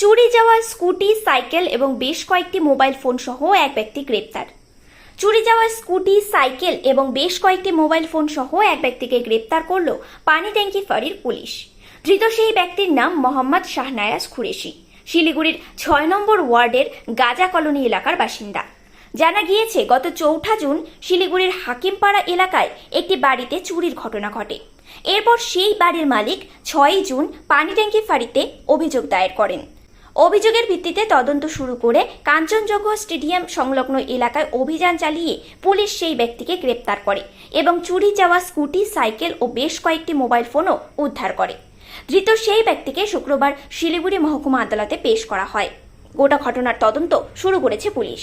চুরি যাওয়া scooty, cycle এবং বেশ কয়েকটি মোবাইল ফোন সহ এক ব্যক্তি গ্রেপ্তার। চুরি যাওয়া স্কুটি, সাইকেল এবং বেশ কয়েকটি মোবাইল ফোন সহ এক ব্যক্তিকে গ্রেপ্তার করল পানি ট্যাঙ্কি ফাঁড়ির পুলিশ। ধৃত সেই ব্যক্তির নাম মোহাম্মদ শাহনায়াজ খুরেশি। শিলিগুড়ির ছয় নম্বর ওয়ার্ডের গাজা কলোনি এলাকার বাসিন্দা। জানা গিয়েছে, গত চৌঠা জুন শিলিগুড়ির হাকিমপাড়া এলাকায় একটি বাড়িতে চুরির ঘটনা ঘটে। এরপর সেই বাড়ির মালিক ছয়ই জুন পানি ট্যাঙ্কি ফাঁড়িতে অভিযোগ দায়ের করেন। অভিযোগের ভিত্তিতে তদন্ত শুরু করে কাঞ্চনজঙ্ঘা স্টেডিয়াম সংলগ্ন এলাকায় অভিযান চালিয়ে পুলিশ সেই ব্যক্তিকে গ্রেপ্তার করে এবং চুরি যাওয়া স্কুটি, সাইকেল ও বেশ কয়েকটি মোবাইল ফোনও উদ্ধার করে। ধৃত সেই ব্যক্তিকে শুক্রবার শিলিগুড়ি মহকুমা আদালতে পেশ করা হয়। গোটা ঘটনার তদন্ত শুরু করেছে পুলিশ।